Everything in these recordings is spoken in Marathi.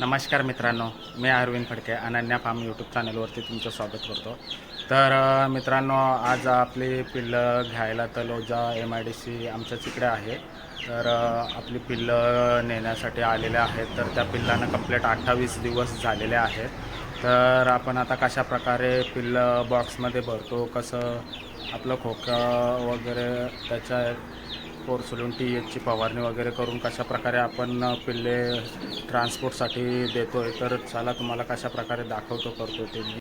नमस्कार मित्रांनो मी अरविंद फडके अनन्या फार्म यूट्यूब चॅनलवरती तुमचं स्वागत करतो. तर मित्रांनो आज आपली पिल्लं घ्यायला Taloja M I D C आमच्याच इकडे आहे. तर आपली पिल्लं नेण्यासाठी आलेले आहेत. तर त्या पिल्लांना कंप्लीट अठ्ठावीस दिवस झालेले आहेत तर आपण आता कशा प्रकारे पिल्लं बॉक्समध्ये भरतो कसं आपलं खोकं वगैरे त्याच्या पोर्सुलून टी एचची फवारणी वगैरे करून कशा प्रकारे आपण पिल्ले ट्रान्सपोर्टसाठी देतो आहे तर चला तुम्हाला कशा प्रकारे दाखवतो करतो ते मी.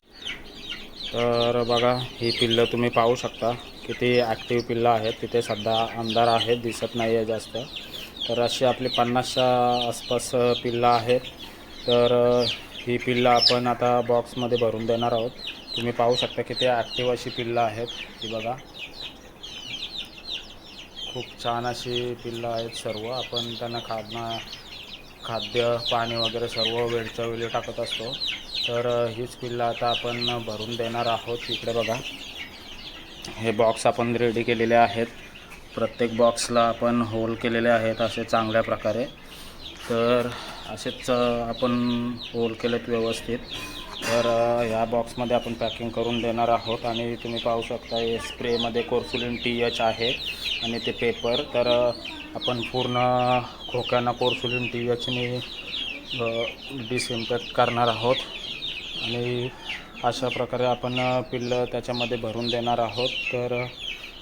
तर बघा ही पिल्लं तुम्ही पाहू शकता किती ॲक्टिव्ह पिल्लं आहेत. तिथे सध्या अंधार आहेत दिसत नाही आहे जास्त. तर अशी आपली पन्नासच्या आसपास पिल्लं आहेत. तर ही पिल्लं आपण आता बॉक्समध्ये भरून देणार आहोत. तुम्ही पाहू शकता किती ॲक्टिव्ह अशी पिल्लं आहेत. ही बघा. खूप छान अशी पिल्लं आहेत सर्व. आपण त्यांना खाणं खाद्य पाणी वगैरे सर्व वेळच्या वेळी टाकत असतो. तर हीच पिल्लं आता आपण भरून देणार आहोत इकडे बघा. हे बॉक्स आपण रेडी केलेले आहेत. प्रत्येक बॉक्सला आपण होल केलेले आहेत असे चांगल्या प्रकारे. तर असेच आपण होल केलेत व्यवस्थित. तर ह्या बॉक्समध्ये आपण पॅकिंग करून देणार आहोत आणि तुम्ही पाहू शकता हे स्प्रेमध्ये कोर्सुलिन टी एच आहे आणि ते पेपर तर आपण पूर्ण खोक्यांना कोर्सुलिन टी एचने डिसइन्फेक्ट करणार आहोत. आणि अशा प्रकारे आपण पिल्लं त्याच्यामध्ये भरून देणार आहोत. तर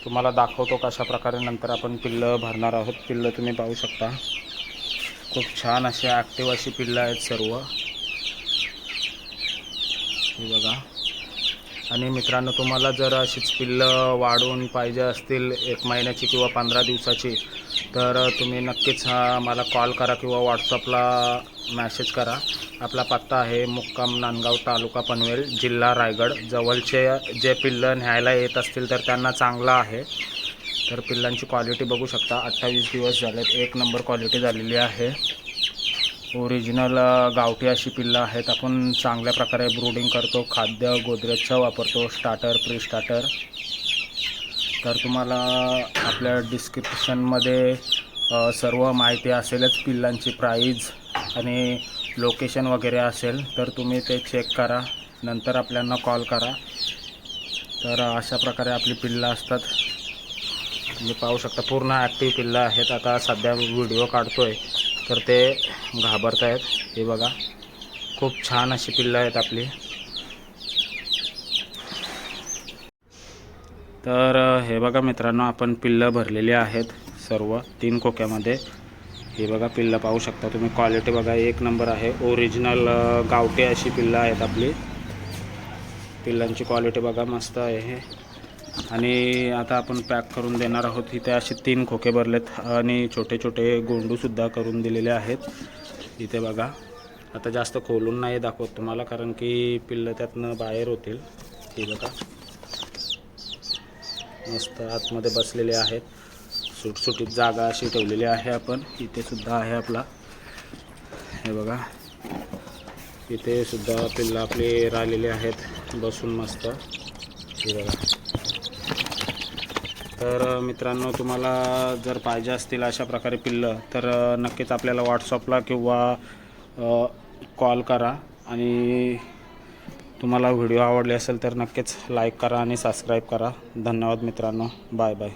तुम्हाला दाखवतो कशा प्रकारे नंतर आपण पिल्लं भरणार आहोत. पिल्लं तुम्ही पाहू शकता. खूप छान अशी ॲक्टिव्ह अशी पिल्लं आहेत सर्व. हे बघा. आणि मित्रांनो तुम्हाला जर अशीच पिल्लं वाढवून पाहिजे असतील एक महिन्याची किंवा पंधरा दिवसाची तर तुम्ही नक्कीच हा मला कॉल करा किंवा व्हॉट्सअपला मॅसेज करा. आपला पत्ता आहे मुक्काम नांदगाव तालुका पनवेल जिल्हा रायगड. जवळचे जे पिल्लं न्यायला येत असतील तर त्यांना चांगलं आहे. तर पिल्लांची क्वालिटी बघू शकता. अठ्ठावीस दिवस झालेत. एक नंबर क्वालिटी झालेली आहे. ओरिजिनल गावठी अशी पिल्लं आहेत. आपण चांगल्या प्रकारे ब्रूडिंग करतो खाद्य गोदरेजचं वापरतो स्टार्टर प्री स्टार्टर तर तुम्हाला आपल्या डिस्क्रिप्शनमध्ये सर्व माहिती असेलच पिल्लांची प्राईज आणि लोकेशन वगैरे असेल तर तुम्ही ते चेक करा. नंतर आपल्याला कॉल करा. तर अशा प्रकारे आपली पिल्लं असतात. तुम्ही पाहू शकता पूर्ण ॲक्टिव्ह पिल्लं आहेत. आता सध्या व्हिडिओ काढतो आहे तर ते घाबरत आहेत हे बघा खूप छान अशी पिल्लं आहेत आपली. तर हे बघा मित्रांनो आपण पिल्लं भरलेली आहेत सर्व तीन खोक्यामध्ये हे बघा पिल्लं पाहू शकता तुम्ही. क्वालिटी बघा एक नंबर आहे. ओरिजिनल गावठी अशी पिल्लं आहेत आपली. पिल्लांची क्वालिटी बघा मस्त आहे हे. आणि आता आपण पॅक करून देणार आहोत. इथे असे तीन खोके भरलेत आणि छोटे छोटे गोंडूसुद्धा करून दिलेले आहेत. इथे बघा. आता जास्त खोलून नाही दाखवत तुम्हाला कारण की पिल्लं त्यातनं बाहेर होतील. हे बघा. मस्त आतमध्ये बसलेले आहेत. सुटसुटीत जागा अशी ठेवलेली आहे आपण. इथे सुद्धा आहे आपला. हे बघा. इथे सुद्धा पिल्लं आपली राहिलेली आहेत. बसून मस्त. हे बघा. तर मित्रांनो तुम्हाला जर पाहिजे असतील अशा प्रकारे पिल्लं तर नक्कीच आपल्याला व्हॉट्सअपला किंवा कॉल करा. आणि तुम्हाला व्हिडिओ आवडले असेल तर नक्कीच लाईक करा आणि सबस्क्राईब करा. धन्यवाद मित्रांनो. Bye bye.